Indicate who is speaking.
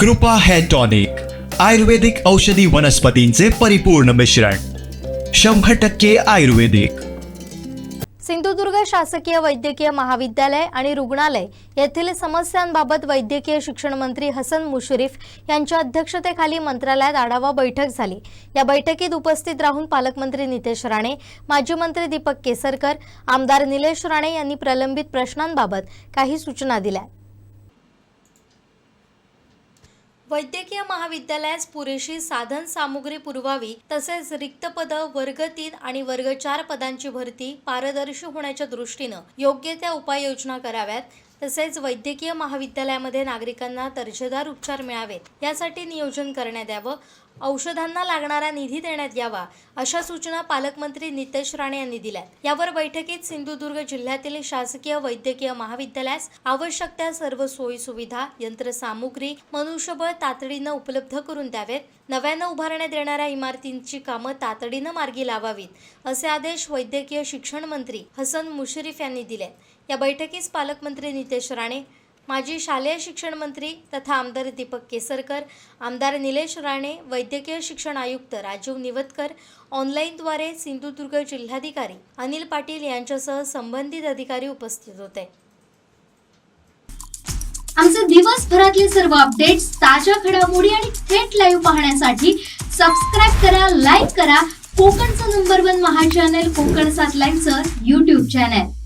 Speaker 1: कृपा hair tonic आयुर्वेदिक औषधी वनस्पतींचे परिपूर्ण मिश्रण शंभर टक्के आयुर्वेदिक.
Speaker 2: सिंधुदुर्ग शासकीय वैद्यकीय महाविद्यालय आणि रुग्णालय येथील समस्यांबाबत वैद्यकीय शिक्षण मंत्री हसन मुश्रीफ यांच्या अध्यक्षतेखाली मंत्रालयात आढावा बैठक झाली. या बैठकीत उपस्थित राहून पालकमंत्री नितेश राणे माजी मंत्री दीपक केसरकर आमदार निलेश राणे यांनी प्रलंबित प्रश्नांबाबत काही सूचना दिल्या. वैद्यकीय महाविद्यालयास पुरेशी साधन सामुग्री पुरवावी तसेच रिक्त पद वर्ग तीन आणि वर्ग चार पदांची भरती पारदर्शी होण्याच्या दृष्टीनं योग्य त्या उपाययोजना कराव्यात. तसेच वैद्यकीय महाविद्यालयामध्ये नागरिकांना दर्जेदार उपचार मिळावेत. यासाठी नियोजन करण्यात यावं. औषधांना लागणारा निधी देण्यात यावा अशा सूचना पालकमंत्री नितेश राणे यांनी दिल्या यावर बैठकीत सिंधुदुर्ग जिल्ह्यातील शासकीय वैद्यकीय महाविद्यालयास आवश्यक त्या सर्व सोयी सुविधा यंत्रसामुग्री मनुष्यबळ तातडीनं उपलब्ध करून द्यावेत. नव्यानं उभारण्यात येणाऱ्या इमारतींची कामं तातडीनं मार्गी लावावीत असे आदेश वैद्यकीय शिक्षण मंत्री हसन मुश्रीफ यांनी दिले या बैठकीस पालकमंत्री नितेश राणे माजी शालेय शिक्षण मंत्री तथा आमदार दीपक केसरकर आमदार निलेश राणे वैद्यकीय शिक्षण आयुक्त राजीव निवतकर ऑनलाईनद्वारे सिंधुदुर्ग जिल्हाधिकारी अनिल पाटील यांच्यासह संबंधित अधिकारी उपस्थित होते.
Speaker 3: आमचे दिवसभरातले सर्व अपडेट्स ताज्या घडामोडी आणि थेट लाईव्ह पाहण्यासाठी सबस्क्राईब करा लाईक करा. कोकणचं नंबर वन महा चॅनल कोकण सात लाईनचं युट्यूब चॅनल